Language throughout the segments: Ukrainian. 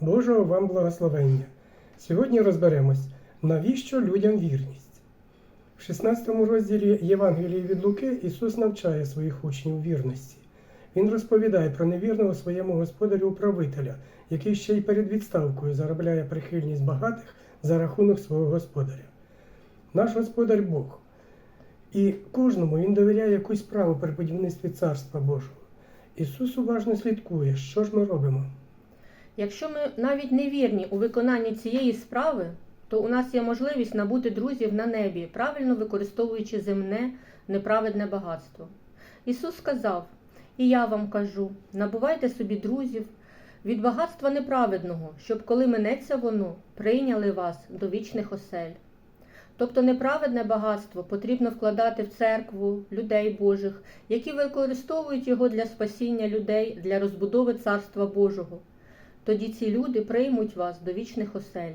Божого вам благословення. Сьогодні розберемось, навіщо людям вірність. В 16 розділі Євангелії від Луки Ісус навчає своїх учнів вірності. Він розповідає про невірного своєму господарю управителя, який ще й перед відставкою заробляє прихильність багатих за рахунок свого господаря. Наш господар Бог. І кожному він довіряє якусь справу при будівництві Царства Божого. Ісус уважно слідкує, що ж ми робимо. Якщо ми навіть не вірні у виконанні цієї справи, то у нас є можливість набути друзів на небі, правильно використовуючи земне неправедне багатство. Ісус сказав: І я вам кажу: набувайте собі друзів від багатства неправедного, щоб коли минеться воно, прийняли вас до вічних осель. Тобто неправедне багатство потрібно вкладати в церкву людей Божих, які використовують його для спасіння людей, для розбудови Царства Божого. Тоді ці люди приймуть вас до вічних осель.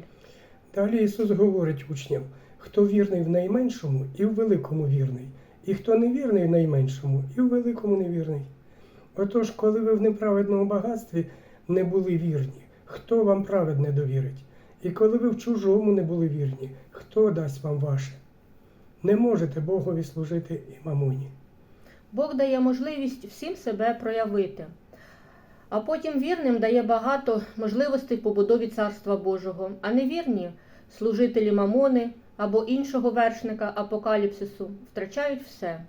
Далі Ісус говорить учням, хто вірний в найменшому і в великому вірний, і хто невірний в найменшому і в великому невірний. Отож, коли ви в неправедному багатстві не були вірні, хто вам праведне довірить? І коли ви в чужому не були вірні, хто дасть вам ваше? Не можете Богові служити і мамоні. Бог дає можливість всім себе проявити, а потім вірним дає багато можливостей побудові Царства Божого, а невірні служителі мамони або іншого вершника апокаліпсису втрачають все.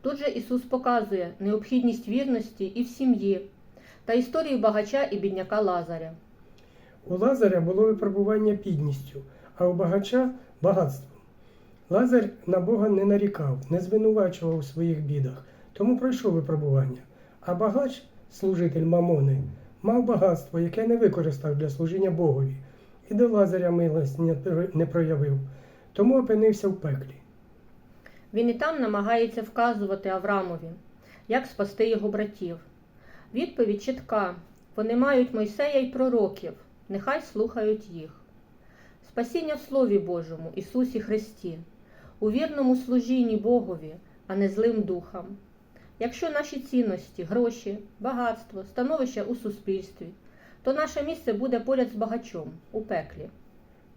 Тут же Ісус показує необхідність вірності і в сім'ї та історію багача і бідняка Лазаря. У Лазаря було випробування підністю, а у багача багатством. Лазар на Бога не нарікав, не звинувачував у своїх бідах, тому пройшов випробування. А багач, служитель Мамони, мав багатство, яке не використав для служіння Богові, і до Лазаря милость не проявив, тому опинився в пеклі. Він і там намагається вказувати Аврамові, як спасти його братів. Відповідь чітка: вони мають Мойсея й пророків, нехай слухають їх. Спасіння в Слові Божому, Ісусі Христі, у вірному служінні Богові, а не злим духам. Якщо наші цінності, гроші, багатство, становище у суспільстві, то наше місце буде поряд з багачом у пеклі.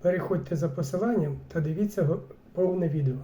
Переходьте за посиланням та дивіться повне відео.